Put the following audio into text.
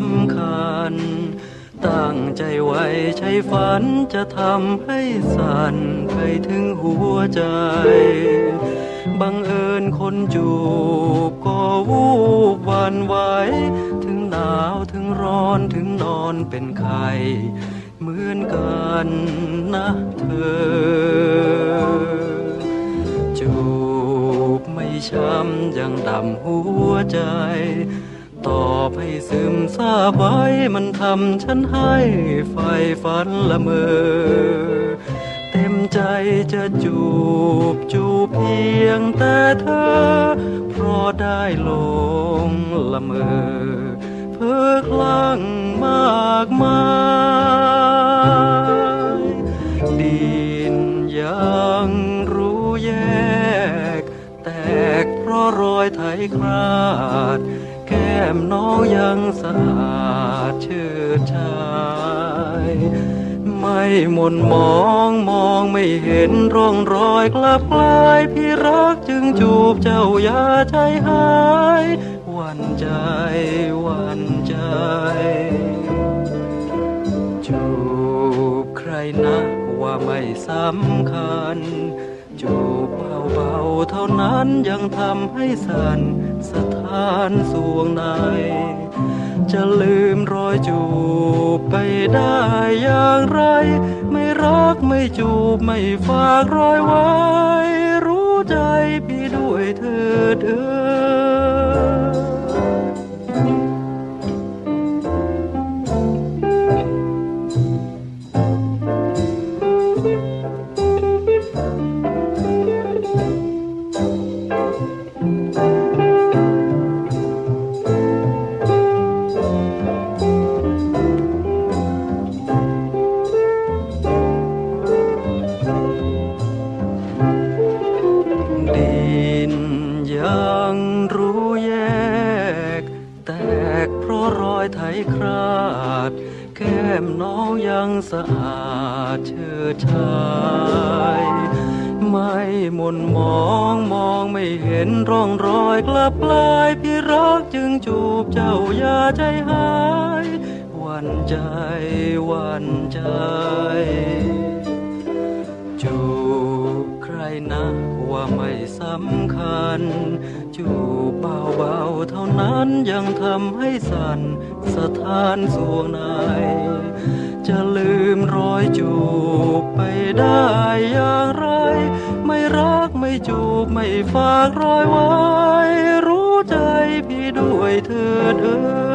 ำคัญ ตั้งใจไว้ใช้ฝันจะทำให้สั่นไปถึงหัวใจ บังเอิญ คนจูบก็วูบวันไหวถึงหนาวถึงร้อนถึงนอนเป็นไข้เหมือนกันนะเธอ จูบไม่ช้ำยังดำหัวใจ ตอบให้ซึมซาบไว้มันทำฉันให้ไฟฝันละเมอ ใจจะจูบจูบเพียงแต่เธอ เพราะได้ลงละเมอเพ้อคลั่งมากมายดินยังรู้แยก แตกเพราะรอยไถคราด แก้มน้องยังสะอาดเชิดชาย ไม่หม่นมองมองไม่เห็นร่องรอยกลับกลายพี่รักจึงจูบเจ้าอย่าใจหายหวันใจหวันใจจูบใครนะว่าไม่สำคัญจูบเบาๆเท่านั้นยังทำให้สั่นสถานสวงใน จะลืมรอยจูบไปได้อย่างไร ไม่รักไม่จูบไม่ฝากรอยไว้ รู้ใจพี่ด้วยเถิดเออ มน้องยังสะอาดเชื่อชายไม่หม่นมองมองไม่เห็นร่องรอยกลับกลายพี่รักจึงจูบเจ้าอย่าใจหาย วันใจวันใจ นะว่าไม่สำคัญ จูบเบาๆเท่านั้นยังทำให้สั่นสถานสวงในจะลืมรอยจูบไปได้อย่างไร ไม่รักไม่จูบไม่ฝากรอยไว้ รู้ใจพี่ด้วยเถิดเออ